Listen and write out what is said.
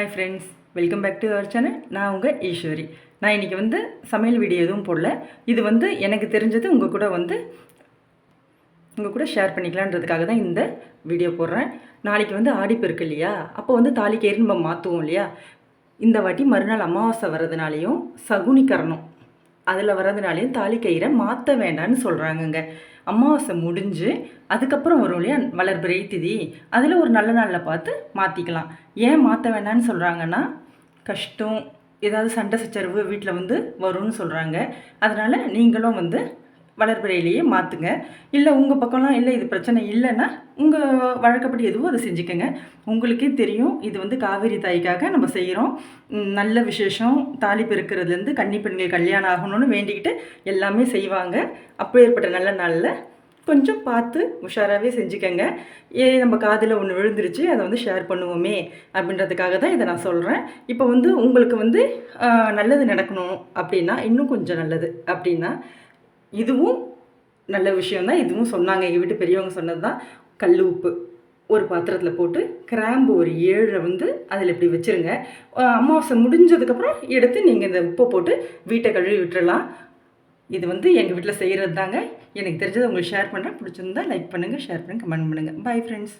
Hi friends welcome back to our channel நான் உங்கள் ஈஸ்வரி. நான் இன்றைக்கி வந்து சமையல் வீடியோ எதுவும் போடல. இது வந்து எனக்கு தெரிஞ்சது உங்கள் கூட வந்து உங்கள் கூட ஷேர் பண்ணிக்கலான்றதுக்காக தான் இந்த வீடியோ போடுறேன். நாளைக்கு வந்து ஆடிப்பெருக்கு இல்லையா? அப்போ வந்து தாலி நம்ம மாற்றுவோம் இல்லையா? இந்த வாட்டி மறுநாள் அமாவாசை வர்றதுனாலையும் சகுனிக்கரணம் அதில் வர்றதுனாலையும் தாலி கயிறை மாற்ற வேண்டாம்னு சொல்கிறாங்கங்க அமாவாசை முடிஞ்சு அதுக்கப்புறம் வரும் இல்லையா வளர்பிறை திதி அதில் ஒரு நல்ல நாளில் பார்த்து மாற்றிக்கலாம் ஏன் மாற்ற வேண்டாம்னு சொல்கிறாங்கன்னா கஷ்டம் ஏதாவது சண்டை சச்சரவு வீட்டில் வந்து வரும்னு சொல்கிறாங்க அதனால் நீங்களும் வந்து வளர்பிறையிலேயே மாற்றுங்க இல்லை உங்கள் பக்கம்லாம் இல்லை இது பிரச்சனை இல்லைன்னா உங்கள் வழக்கப்படி எதுவோ அதை செஞ்சுக்கோங்க. உங்களுக்கே தெரியும் இது வந்து காவேரி தாய்க்காக நம்ம செய்கிறோம் நல்ல விசேஷம் தாலி பெருக்கிறதுலேருந்து கன்னி பெண்கள் கல்யாணம் ஆகணும்னு வேண்டிக்கிட்டு எல்லாமே செய்வாங்க. அப்போ ஏற்பட்ட நல்ல நாளில் கொஞ்சம் பார்த்து உஷாராகவே செஞ்சுக்கோங்க. ஏ நம்ம காதில் ஒன்று விழுந்துருச்சு அதை வந்து ஷேர் பண்ணுவோமே அப்படின்றதுக்காக தான் இதை நான் சொல்கிறேன் இப்போ வந்து உங்களுக்கு வந்து நல்லது நடக்கணும் அப்படின்னா இன்னும் கொஞ்சம் நல்லது அப்படின்னா இதுவும் நல்ல விஷயம்தான். இதுவும் சொன்னாங்க. எங்கள் வீட்டு பெரியவங்க சொன்னது தான் கல் உப்பு ஒரு பாத்திரத்தில் போட்டு கிராம்பு ஒரு ஏழை வந்து அதில் இப்படி வச்சுருங்க. அமாவாசை முடிஞ்சதுக்கப்புறம் எடுத்து நீங்கள் இந்த உப்பை போட்டு வீட்டை கழுவி விட்டுறலாம். இது வந்து எங்கள் வீட்டில் செய்கிறது தாங்க எனக்கு தெரிஞ்சதை உங்களுக்கு ஷேர் பண்ணுறேன் பிடிச்சிருந்தா லைக் பண்ணுங்கள் ஷேர் பண்ணுங்கள் கமெண்ட் பண்ணுங்கள் பை ஃப்ரெண்ட்ஸ்